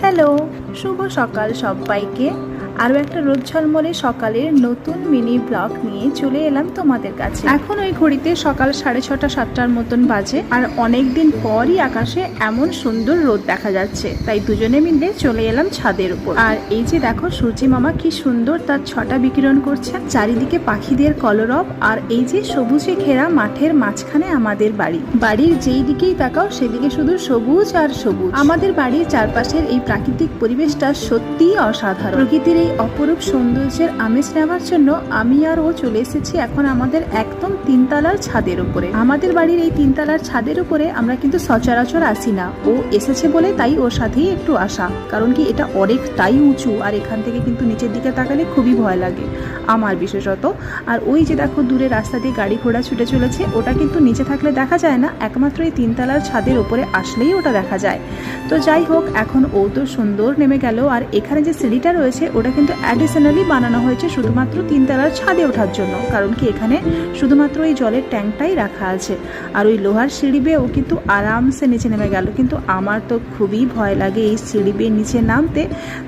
Hello শুভ সকাল সবাইকে। আরও একটা রোদ ঝলমলে সকালের নতুন মিনি ব্লগ নিয়ে চলে এলাম তোমাদের কাছে। এখন ওই ঘড়িতে সকাল সাড়ে ছটা, সাতটার মতন বাজে আর অনেক দিন পরই আকাশে এমন সুন্দর রোদ দেখা যাচ্ছে। তাই দুজনে মিলে চলে এলাম ছাদের উপর। আর এই যে দেখো, সূর্যি মামা কি সুন্দর তার ছটা বিকিরণ করছে। চারিদিকে পাখিদের কলরব আর এই যে সবুজে ঘেরা মাঠের মাঝখানে আমাদের বাড়ি। বাড়ির যেই দিকেই তাকাও, সেদিকে শুধু সবুজ আর সবুজ। আমাদের বাড়ির চারপাশের এই প্রাকৃতিক পরিবেশটা সত্যিই অসাধারণ। প্রকৃতির এই অপরূপ সৌন্দর্যের আমেজ নেওয়ার জন্য আমি আর ও চলে এসেছি এখন আমাদের একদম তিনতলার ছাদের উপরে। আমাদের বাড়ির এই তিনতলার ছাদের উপরে আমরা কিন্তু সচরাচর আসি না। ও এসেছে বলে তাই ওর সাথেই একটু আসা। কারণ কি এটা অনেকটাই উঁচু আর এখান থেকে কিন্তু নিচের দিকে তাকালে খুবই ভয় লাগে। আমার বিশেষত। আর ওই যে দেখো দূরে রাস্তা দিয়ে গাড়ি ঘোড়া ছুটে চলেছে, ওটা কিন্তু নিচে থাকলে দেখা যায় না। একমাত্র এই তিনতলার ছাদের উপরে আসলেই ওটা দেখা যায়। তো যাই হোক, এখন ও তো সুন্দর নেমে গেল। আর এখানে যে সিঁড়িটা রয়েছে, ওটা কিন্তু অ্যাডিশনালি বানানো হয়েছে শুধুমাত্র তিনতলার ছাদে ওঠার জন্য, কারণ কি এখানে শুধুমাত্র এই জলের ট্যাঙ্কটাই রাখা আছে। আর ওই লোহার সিঁড়ি ও কিন্তু আরামসে নিচে নেমে গেল। কিন্তু আমার তো খুবই ভয় লাগে এই সিঁড়ি বেয়ে নিচে নামতে।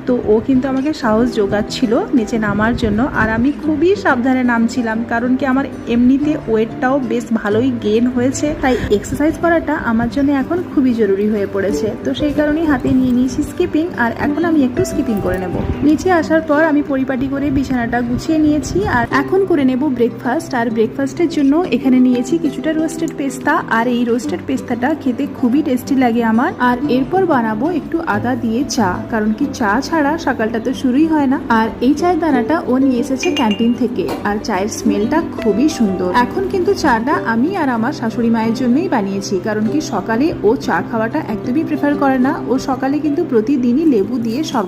তো ও কিন্তু আমাকে সাহস যোগাচ্ছিল নিচে নামার জন্য, আর আমি খুবই সাবধানে নামছিলাম, কারণ কি আমার এমনিতে ওয়েটটাও বেশ ভালোই গেন হয়েছে। তাই এক্সারসাইজ করাটা আমার জন্য এখন খুবই জরুরি হয়ে পড়েছে। তো সেই কারণেই হাতে নিয়ে নিয়েছি স্কিপিং আর এখন আমি একটু স্কিপিং করে নেব। নিচে আসার পর আমি পরিপাটি করে বিছানাটা গুছিয়ে নিয়েছি আর এখন করে নেব ব্রেকফাস্ট আর ব্রেকফাস্টের জন্য এখানে নিয়েছি কিছুটা রোস্টেড পেস্তা আর এই রোস্টেড পেস্তাটা খেতে খুবই টেস্টি লাগে আমার। আর এরপর বানাবো একটু আদা দিয়ে চা, কারণ কি চা ছাড়া সকালটা তো শুরুই হয় না। আর এই চায়ের দানাটা ও নিয়ে এসেছে ক্যান্টিন থেকে আর চায়ের স্মেলটা খুবই সুন্দর। এখন কিন্তু চাটা আমি আর আমার শাশুড়ি মায়ের জন্যই বানিয়েছি, কারণ কি সকালে ও চা খাওয়াটা একদমই প্রেফার করে না। ও সকালে কিন্তু প্রতিদিনই লেবু দিয়ে সব